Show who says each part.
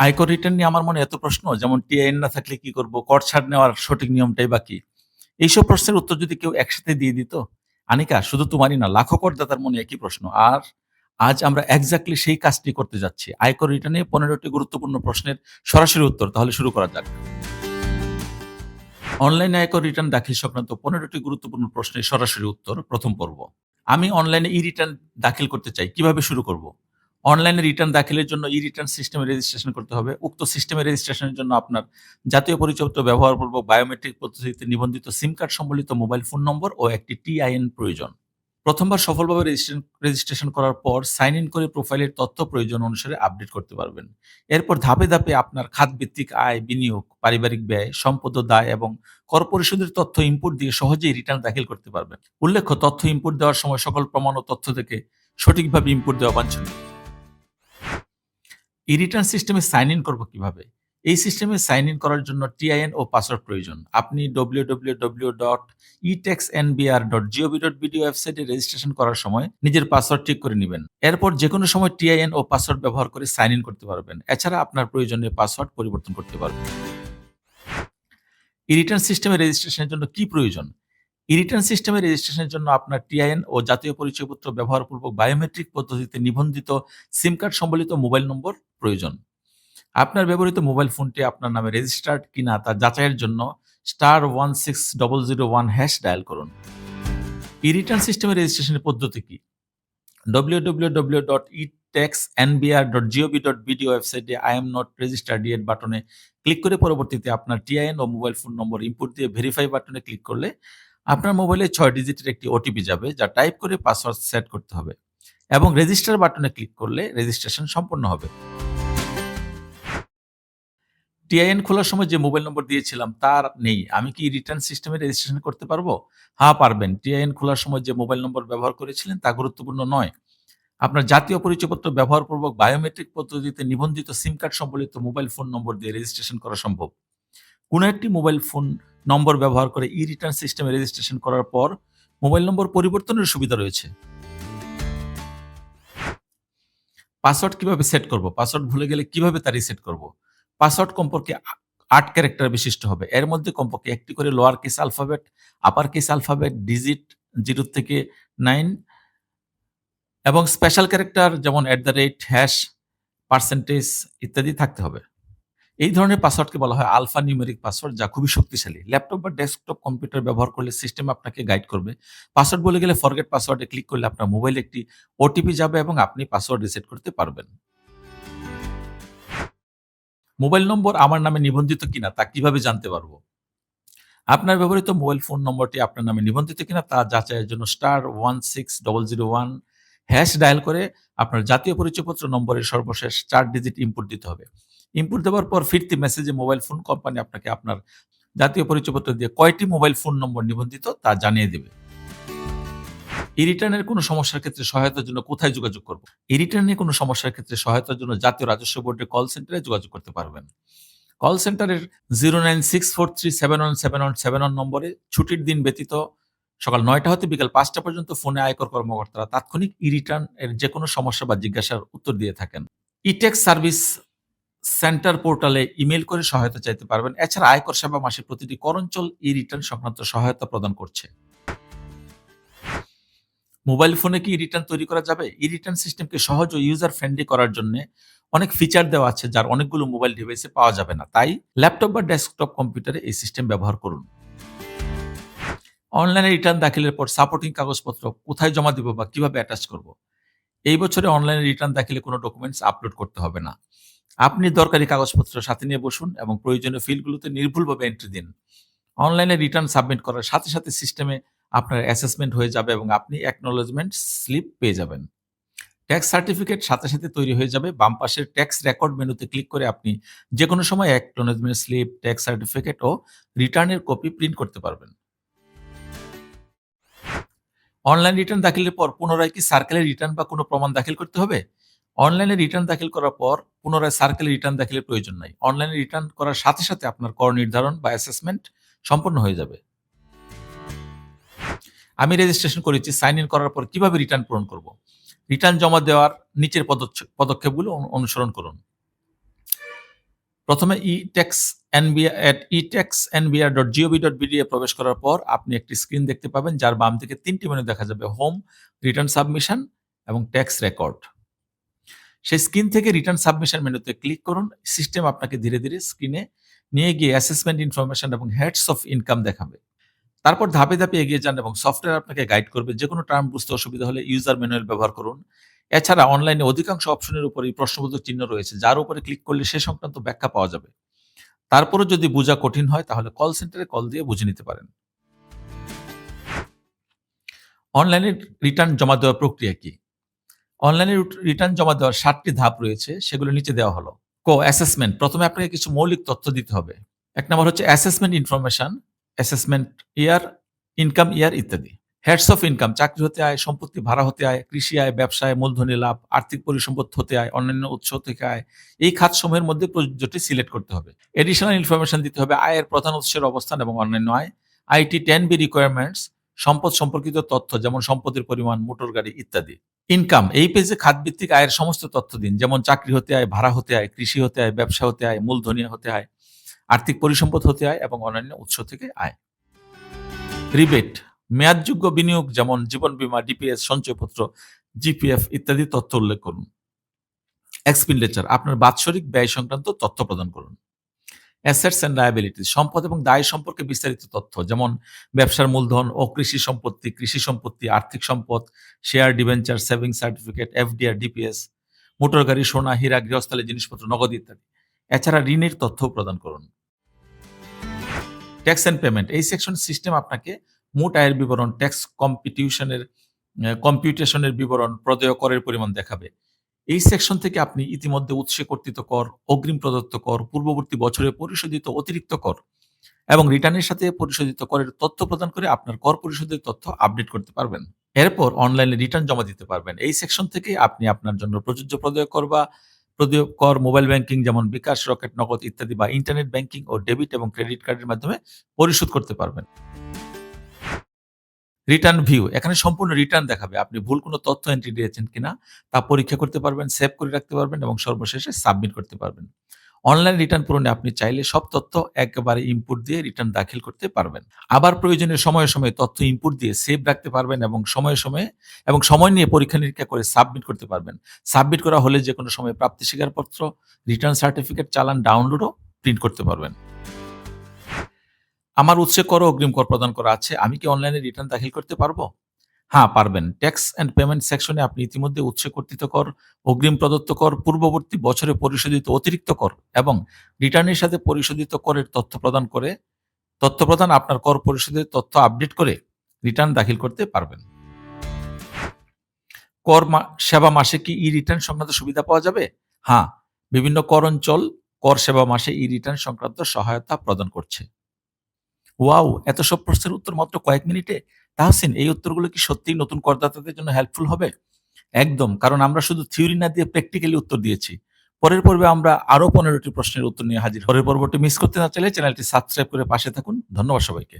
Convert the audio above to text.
Speaker 1: আয়কর রিটার্ন নিয়ে আমার মনে এত প্রশ্ন যেমন টিআইএন না থাকলে কি করব? কর ছাড় নেওয়ার সঠিক নিয়মটাই বা কি? এইসব প্রশ্নের উত্তর যদি কেউ একসাথে দিয়ে দিত, আনিকা শুধু তোমারই না লাখো করদাতার মনে একই প্রশ্ন। আর আজ আমরা এক্সাক্টলি সেই কাজটি করতে যাচ্ছি। আয়কর রিটার্নে ১৫ টি গুরুত্বপূর্ণ প্রশ্নের সরাসরি উত্তর। তাহলে শুরু করা যাক। অনলাইনে আয়কর রিটার্ন দাখিল সংক্রান্ত ১৫ টি গুরুত্বপূর্ণ প্রশ্নের সরাসরি উত্তর প্রথম পর্ব। আমি অনলাইনে ই-রিটার্ন দাখিল করতে চাই। কীভাবে শুরু করব? অনলাইনে রিটার্ন দাখিলের জন্য ই-রিটার্ন সিস্টেমে রেজিস্ট্রেশন করতে হবে। উক্ত সিস্টেমে রেজিস্ট্রেশনের জন্য আপনার জাতীয় পরিচয়পত্র ব্যবহারপূর্বক বায়োমেট্রিক পদ্ধতিতে নিবন্ধিত সিম কার্ড সম্বলিত মোবাইল ফোন নম্বর ও একটি টিআইএন প্রয়োজন। প্রথমবার সফলভাবে রেজিস্ট্রেশন করার পর সাইন ইন করে প্রোফাইলের তথ্য প্রয়োজন অনুসারে আপডেট করতে পারবেন। এরপর ধাপে, ধাপে আপনার খাতভিত্তিক আয়, বিনিয়োগ, পারিবারিক ব্যয়, সম্পদ দায় এবং কর পরিশোধের তথ্য ইনপুট দিয়ে সহজেই রিটার্ন দাখিল করতে পারবেন। উল্লেখ্য তথ্য ইনপুট দেওয়ার সময় সকল প্রমাণ ও তথ্য থেকে সঠিকভাবে ইনপুট দেওয়া বাঞ্ছনীয়। ই-রিটার্ন সিস্টেমে সাইন ইন করব কীভাবে? এই সিস্টেমে সাইন ইন করার জন্য টিআইএন ও পাসওয়ার্ড প্রয়োজন। আপনি www.etaxnbr.gov.bd ওয়েবসাইটে রেজিস্ট্রেশন করার সময় নিজের পাসওয়ার্ড ঠিক করে নিবেন। এরপর যেকোনো সময় টিআইএন ও পাসওয়ার্ড ব্যবহার করে সাইন ইন করতে পারবেন। এছাড়া আপনার প্রয়োজনে পাসওয়ার্ড পরিবর্তন করতে পারবেন। ই-রিটার্ন সিস্টেমে রেজিস্ট্রেশনের জন্য কি প্রয়োজন? ই-রিটার্ন সিস্টেমে রেজিস্ট্রেশনের জন্য আপনার টিআইএন ও জাতীয় পরিচয়পত্র ব্যবহারপূর্বক বায়োমেট্রিক পদ্ধতিতে নিবন্ধিত সিম কার্ড সম্বলিত মোবাইল নম্বর প্রয়োজন। আপনার ব্যবহৃত মোবাইল ফোনটি আপনার নামে রেজিস্টার্ড কিনা তা যাচাইয়ের জন্য *16001# ডায়াল করুন। ই-রিটার্ন সিস্টেমে রেজিস্ট্রেশনের পদ্ধতি কি? www.etaxnbr.gov.bd ওয়েবসাইটে I am not registered yet বাটনে ক্লিক করে পরবর্তীতে আপনার টিআইএন ও মোবাইল ফোন নম্বর ইনপুট দিয়ে ভেরিফাই বাটনে ক্লিক করলে আপনার মোবাইলে ছয় ডিজিটের একটি ওটিপি যাবে যা টাইপ করে পাসওয়ার্ড সেট করতে হবে এবং রেজিস্টার বাটনে ক্লিক করলে রেজিস্ট্রেশন সম্পন্ন হবে। টিআইএন খোলার সময় যে মোবাইল নম্বর দিয়েছিলাম তার নেই। আমি কি রিটার্ন সিস্টেমে রেজিস্ট্রেশন করতে পারব? হ্যাঁ, পারবেন। টিআইএন খোলার সময় যে মোবাইল নম্বর ব্যবহার করেছিলেন তা গুরুত্বপূর্ণ নয়। আপনার জাতীয় পরিচয়পত্র ব্যবহারপূর্বক বায়োমেট্রিক পদ্ধতিতে নিবন্ধিত সিম কার্ড সম্বলিত মোবাইল ফোন নম্বর দিয়ে রেজিস্ট্রেশন করা সম্ভব। কোনো একটি মোবাইল ফোন নম্বর ব্যবহার করে ই-রিটার্ন সিস্টেমে রেজিস্ট্রেশন করার পর মোবাইল নম্বর পরিবর্তনের সুবিধা রয়েছে। পাসওয়ার্ড কীভাবে সেট করব? পাসওয়ার্ড ভুলে গেলে কীভাবে তা রিসেট করব? পাসওয়ার্ড কমপক্ষে আট ৮ ক্যারেক্টার বিশিষ্ট হবে। এর মধ্যে কমপক্ষে একটি করে lower case alphabet, upper case alphabet, digit zero থেকে নাইন এবং স্পেশাল ক্যারেক্টার যেমন at the rate hash @, percentage ইত্যাদি থাকতে হবে। এই ধরনের পাসওয়ার্ডকে বলা হয় আলফা নিউমেরিক পাসওয়ার্ড যা খুবই শক্তিশালী। ল্যাপটপ বা ডেস্কটপ কম্পিউটার ব্যবহার করলে সিস্টেম আপনাকে গাইড করবে। পাসওয়ার্ড বলে গেলে ফরগেট পাসওয়ার্ডে ক্লিক করলে আপনার মোবাইলে একটি ওটিপি যাবে এবং আপনি পাসওয়ার্ড রিসেট করতে পারবেন। মোবাইল নম্বর আমার নামে নিবন্ধিত কিনা তা কীভাবে জানতে পারব? আপনার ব্যবহৃত মোবাইল ফোন নম্বরটি আপনার নামে নিবন্ধিত কিনা তা যাচাইয়ের জন্য *16001# ডায়াল করে আপনার জাতীয় পরিচয়পত্র, নম্বরের সর্বশেষ চার ডিজিট ইনপুট দিতে হবে। ইনপুট দেওয়ার পর ফিরতি মেসেজে মোবাইল ফোন কোম্পানি আপনাকে আপনার জাতীয় পরিচয়পত্র দিয়ে কয়টি মোবাইল ফোন নম্বর নিবন্ধিত তা জানিয়ে দেবে। ই-রিটার্নের কোনো সমস্যার ক্ষেত্রে সহায়তার জন্য কোথায় যোগাযোগ করব? ই-রিটার্ন নিয়ে কোনো সমস্যার ক্ষেত্রে সহায়তার জন্য জাতীয় রাজস্ব বোর্ডের কল সেন্টারে যোগাযোগ করতে পারবেন। কল সেন্টারের 09643717171 নম্বরে ছুটির দিন ব্যতীত সকাল নয়টা হতে বিকাল পাঁচটা পর্যন্ত ফোনে আয়কর কর্মকর্তারা তাৎক্ষণিক ই-রিটার্ন এর যেকোনো সমস্যা বা জিজ্ঞাসার উত্তর দিয়ে থাকেন। ই-ট্যাক্স সার্ভিস সেন্টার পোর্টালে ইমেইল করে সহায়তা চাইতে পারবেন। এছাড়া আয়কর সেবা মাসে প্রতিটি করঞ্চল ই-রিটার্ন সংক্রান্ত সহায়তা প্রদান করছে। মোবাইল ফোনে কি ই-রিটার্ন তৈরি করা যাবে? ই-রিটার্ন সিস্টেমকে সহজ ও ইউজার ফ্রেন্ডলি করার জন্যে অনেক ফিচার দেওয়া আছে যার অনেকগুলো মোবাইল ডিভাইসে পাওয়া যাবে না। তাই ল্যাপটপ বা ডেস্কটপ কম্পিউটারে এই সিস্টেম ব্যবহার করুন। অনলাইনে রিটার্ন দাখিলের পর সাপোর্টিং কাগজপত্র কোথায় জমা দিব বা কীভাবে অ্যাটাচ করব? এই বছরে অনলাইনে রিটার্ন দাখিলে কোনো ডকুমেন্টস আপলোড করতে হবে না। আপনি দরকারি কাগজপত্র সাথে নিয়ে বসুন এবং প্রয়োজনীয় ফিল্ডগুলোতে নির্ভুলভাবে এন্ট্রি দিন। অনলাইনে রিটার্ন সাবমিট করার সাথে, সাথে সিস্টেমে আপনার অ্যাসেসমেন্ট হয়ে যাবে এবং আপনি অ্যাকনোলেজমেন্ট স্লিপ পেয়ে যাবেন। ট্যাক্স সার্টিফিকেট সাথে, সাথে তৈরি হয়ে যাবে। বাম পাশের ট্যাক্স রেকর্ড মেনুতে ক্লিক করে আপনি যে কোনো সময় অ্যাকনোলেজমেন্ট স্লিপ, ট্যাক্স সার্টিফিকেট ও রিটার্নের কপি প্রিন্ট করতে পারবেন। অনলাইন রিটার্ন দাখিলের পর পুনরায় কি সার্কেলের রিটার্ন বা কোনো প্রমাণ দাখিল করতে হবে? অনলাইনে রিটার্ন দাখিল করার পর পুনরায় সার্কেলে রিটার্ন দাখিলের প্রয়োজন নাই। অনলাইনে রিটার্ন করার সাথে, সাথে আপনার কর নির্ধারণ বা অ্যাসেসমেন্ট সম্পন্ন হয়ে যাবে। আমি রেজিস্ট্রেশন করেছি। সাইন ইন করার পর কীভাবে রিটার্ন পূরণ করব? রিটার্ন জমা দেওয়ার নিচের পদক্ষেপগুলো অনু অনুসরণ করুন। প্রথমে e e tax NBR at e tax NBR dot GOV dot BD এ প্রবেশ করার পর আপনি একটি স্ক্রিন দেখতে পাবেন যার বাম থেকে তিনটি মেনু দেখা যাবে হোম রিটার্ন সাবমিশন এবং ট্যাক্স রেকর্ড সেই স্ক্রিন থেকে রিটার্ন সাবমিশন মেনুতে ক্লিক করুন। সিস্টেম আপনাকে ধীরে ধীরে স্ক্রিনে নিয়ে গিয়ে অ্যাসেসমেন্ট ইনফরমেশন এবং হেডস অফ ইনকাম দেখাবে। তারপর ধাপে ধাপে এগিয়ে যান এবং সফটওয়্যার আপনাকে গাইড করবে। যে কোনো টার্ম বুঝতে অসুবিধা হলে ইউজার ম্যানুয়াল ব্যবহার করুন। এছাড়া অনলাইনে অধিকাংশ অপশনের উপরেই প্রশ্নবোধক চিহ্ন রয়েছে। যার উপরে ক্লিক করলে সে সংক্রান্ত ব্যাখ্যা পাওয়া যাবে। তারপরে যদি বোঝা কঠিন হয় তাহলে কল সেন্টারে কল দিয়ে বুঝে নিতে পারেন। অনলাইনে রিটার্ন জমা দেওয়ার প্রক্রিয়া কি? অনলাইনে রিটার্ন জমা দেওয়ার সাতটি ধাপ রয়েছে, সেগুলো নিচে দেওয়া হলো। কো অ্যাসেসমেন্ট প্রথমে আপনাকে কিছু মৌলিক তথ্য দিতে হবে। এক নম্বর হচ্ছে assessment information assessment year income year ইত্যাদি। হেডস অফ ইনকাম চাকরি হতে আয়, সম্পত্তি ভাড়া হতে আয়, কৃষি আয়, ব্যবসায়, মূলধনী লাভ, আর্থিক পরিসম্পদ হতে আয়, অন্যান্য উৎস থেকে আয়। এই খাত খাতসমূহের মধ্যে প্রযোজ্যটি সিলেক্ট করতে হবে। এডিশনাল ইনফরমেশন দিতে হবে, আয়ের প্রধান উৎসের অবস্থান এবং অন্যান্য আয়। আইটি টেন বি রিকোয়ারমেন্টস সম্পদ সম্পর্কিত তথ্য, যেমন সম্পদের পরিমাণ, মোটর গাড়ি ইত্যাদি। ইনকাম এই পেজে খাতভিত্তিক আয়ের সমস্ত তথ্য দিন, যেমন চাকরি হতে আয়, ভাড়া হতে আয়, কৃষি হতে আয়, ব্যবসা হতে আয়, মূলধনী হতে আয়, আর্থিক পরিসম্পদ হতে আয় এবং অন্যান্য উৎস থেকে আয়। রিবেট মেয়াদযোগ্য বিনিয়োগ, যেমন জীবন বীমা ডিপিএস সঞ্চয়পত্র জিপিএফ ইত্যাদি তথ্য উল্লেখ করুন। এক্সপেন্ডিচার আপনার বাৎসরিক ব্যয় সংক্রান্ত তথ্য প্রদান করুন। অ্যাসেটস অ্যান্ড লায়াবিলিটিস সম্পদ এবং দায় সম্পর্কে বিস্তারিত তথ্য, যেমন ব্যবসার মূলধন ও কৃষি সম্পত্তি কৃষি সম্পত্তি, আর্থিক সম্পদ share debenture saving certificate FDR DPS motor গাড়ি, সোনা, হীরা গৃহস্থলী জিনিসপত্র, নগদ ইত্যাদি। এছাড়া ঋণের তথ্য প্রদান করুন। ট্যাক্স অ্যান্ড পেমেন্ট এই সেকশন সিস্টেম আপনাকে মোট আয়ের বিবরণ ট্যাক্স কম্পিটিউশনের কম্পিউটেশনের বিবরণ, প্রদেয় করের পরিমাণ দেখাবে। এই সেকশন থেকে আপনি ইতিমধ্যে উৎসে কর্তৃত কর, অগ্রিম প্রদত্ত কর, পূর্ববর্তী বছরে পরিশোধিত অতিরিক্ত কর এবং রিটার্নের সাথে পরিশোধিত করের তথ্য প্রদান করে আপনার কর পরিশোধের তথ্য আপডেট করতে পারবেন। এরপর অনলাইনে রিটার্ন জমা দিতে পারবেন। এই সেকশন থেকে আপনি আপনার জন্য প্রযোজ্য প্রদেয় কর বা প্রদেয় কর মোবাইল ব্যাংকিং যেমন বিকাশ, রকেট, নগদ ইত্যাদি বা ইন্টারনেট ব্যাংকিং ও ডেবিট এবং ক্রেডিট কার্ডের মাধ্যমে পরিশোধ করতে পারবেন। রিটার্ন ভিউ এখানে সম্পূর্ণ রিটার্ন দেখাবে। আপনি ভুল কোনো তথ্য এন্ট্রি দিয়েছেন কিনা, তা পরীক্ষা করতে পারবেন সেভ করে রাখতে পারবেন এবং সর্বশেষে সাবমিট করতে পারবেন। অনলাইন রিটার্ন পূরণে আপনি চাইলে সব তথ্য একেবারে ইনপুট দিয়ে রিটার্ন দাখিল করতে পারবেন। আবার প্রয়োজনীয় সময়ে সময়ে তথ্য ইনপুট দিয়ে সেভ রাখতে পারবেন এবং সময়ে সময়ে এবং সময় নিয়ে পরীক্ষা নিরীক্ষা করে সাবমিট করতে পারবেন। সাবমিট করা হলে যে কোনো সময় প্রাপ্তি স্বীকারপত্র রিটার্ন সার্টিফিকেট চালান ডাউনলোডও প্রিন্ট করতে পারবেন। আমার উৎসে কর, অগ্রিম কর প্রদান করা আছে, আমি কি অনলাইনে রিটার্ন দাখিল করতে পারব? হ্যাঁ পারবেন। ট্যাক্স অ্যান্ড পেমেন্ট সেকশনে আপনি ইতিমধ্যে উৎসে কর্তৃত কর, অগ্রিম প্রদত্ত কর, পূর্ববর্তী বছরে পরিশোধিত অতিরিক্ত কর এবং রিটার্নের সাথে পরিশোধিত করের তথ্য প্রদান করে, তথ্য প্রদান আপনার কর পরিশোধের তথ্য আপডেট করে রিটার্ন দাখিল করতে পারবেন। কর সেবা মাসে কি ই রিটার্ন সংক্রান্ত সুবিধা পাওয়া যাবে? হ্যাঁ বিভিন্ন কর অঞ্চল কর সেবা মাসে ই রিটার্ন সংক্রান্ত সহায়তা প্রদান করছে। ওয়াও, এত সব প্রশ্নের উত্তর মাত্র কয়েক মিনিটে? তাহসিন, এই উত্তরগুলো কি সত্যিই নতুন করদাতাদের জন্য হেল্পফুল হবে? একদম, কারণ আমরা শুধু থিওরি না দিয়ে প্র্যাকটিক্যালি উত্তর দিয়েছি। পরের পর্বে আমরা আরও পনেরোটি প্রশ্নের উত্তর নিয়ে হাজির পরের পর্বটি মিস করতে না চাইলে চ্যানেলটি সাবস্ক্রাইব করে পাশে থাকুন। ধন্যবাদ সবাইকে।